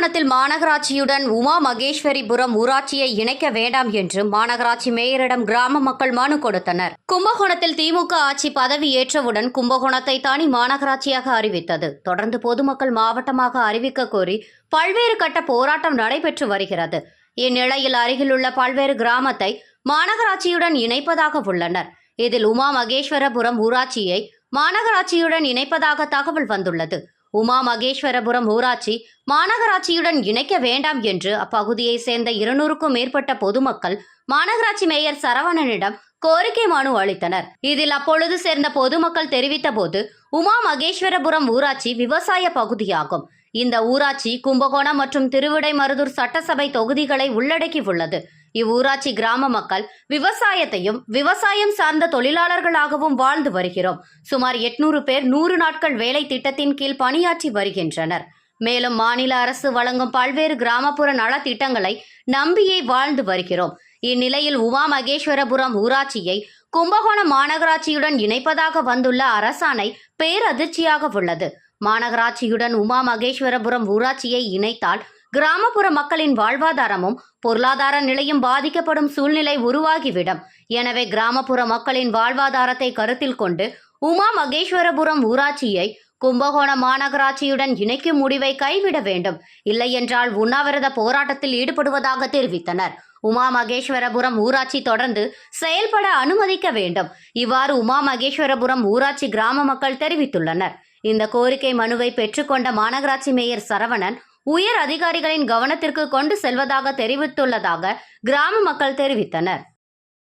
கும்பகோணத்தில் மாநகராட்சியுடன் உமா மகேஸ்வரிபுரம் ஊராட்சியை இணைக்க வேண்டாம் என்று மாநகராட்சி மேயரிடம் கிராம மக்கள் மனு கொடுத்தனர். கும்பகோணத்தில் திமுக ஆட்சி பதவி ஏற்றவுடன் கும்பகோணத்தை தனி மாநகராட்சியாக அறிவித்தது. தொடர்ந்து பொதுமக்கள் மாவட்டமாக அறிவிக்க கோரி பல்வேறு கட்ட போராட்டம் நடைபெற்று வருகிறது. இந்நிலையில் அருகிலுள்ள பல்வேறு கிராமத்தை மாநகராட்சியுடன் இணைப்பதாக உள்ளனர். இதில் உமா மகேஸ்வரபுரம் ஊராட்சியை மாநகராட்சியுடன் இணைப்பதாக தகவல் வந்துள்ளது. உமா மகேஸ்வரபுரம் ஊராட்சி மாநகராட்சியுடன் இணைக்க வேண்டாம் என்று அப்பகுதியை சேர்ந்த இருநூறுக்கும் மேற்பட்ட பொதுமக்கள் மாநகராட்சி மேயர் சரவணனிடம் கோரிக்கை மனு அளித்தனர். இதில் அப்பொழுது சேர்ந்த பொதுமக்கள் தெரிவித்த போது உமா மகேஸ்வரபுரம் ஊராட்சி விவசாய பகுதியாகும். இந்த ஊராட்சி கும்பகோணம் மற்றும் திருவிடைமருதூர் சட்டசபை தொகுதிகளை உள்ளடக்கி உள்ளது இவ்வூராட்சி கிராம மக்கள் விவசாயத்தையும் விவசாயம் சார்ந்த தொழிலாளர்களாகவும் வாழ்ந்து வருகிறோம். சுமார் எட்நூறு பேர் நூறு நாட்கள் வேலை திட்டத்தின் கீழ் பணியாற்றி வருகின்றனர். மேலும் மாநில அரசு வழங்கும் பல்வேறு கிராமப்புற நலத்திட்டங்களை நம்பியே வாழ்ந்து வருகிறோம். இந்நிலையில் உமா மகேஸ்வரபுரம் ஊராட்சியை கும்பகோணம் மாநகராட்சியுடன் இணைப்பதாக வந்துள்ள அரசாணை பேரதிர்ச்சியாக உள்ளது. மாநகராட்சியுடன் உமா மகேஸ்வரபுரம் ஊராட்சியை இணைத்தால் கிராமப்புற மக்களின் வாழ்வாதாரமும் பொருளாதார நிலையும் பாதிக்கப்படும் சூழ்நிலை உருவாகிவிடும். எனவே கிராமப்புற மக்களின் வாழ்வாதாரத்தை கருத்தில் கொண்டு உமா மகேஸ்வரபுரம் ஊராட்சியை கும்பகோணம் மாநகராட்சியுடன் இணைக்கும் முடிவை கைவிட வேண்டும். இல்லையென்றால் உண்ணாவிரத போராட்டத்தில் ஈடுபடுவதாக தெரிவித்தனர். உமா மகேஸ்வரபுரம் ஊராட்சி தொடர்ந்து செயல்பட அனுமதிக்க வேண்டும். இவ்வாறு உமா மகேஸ்வரபுரம் ஊராட்சி கிராம மக்கள் தெரிவித்துள்ளனர். இந்த கோரிக்கை மனுவை பெற்றுக்கொண்ட மாநகராட்சி மேயர் சரவணன் உயர் அதிகாரிகளின் கவனத்திற்கு கொண்டு செல்வதாக தெரிவித்துள்ளதாக கிராம மக்கள் தெரிவித்தனர்.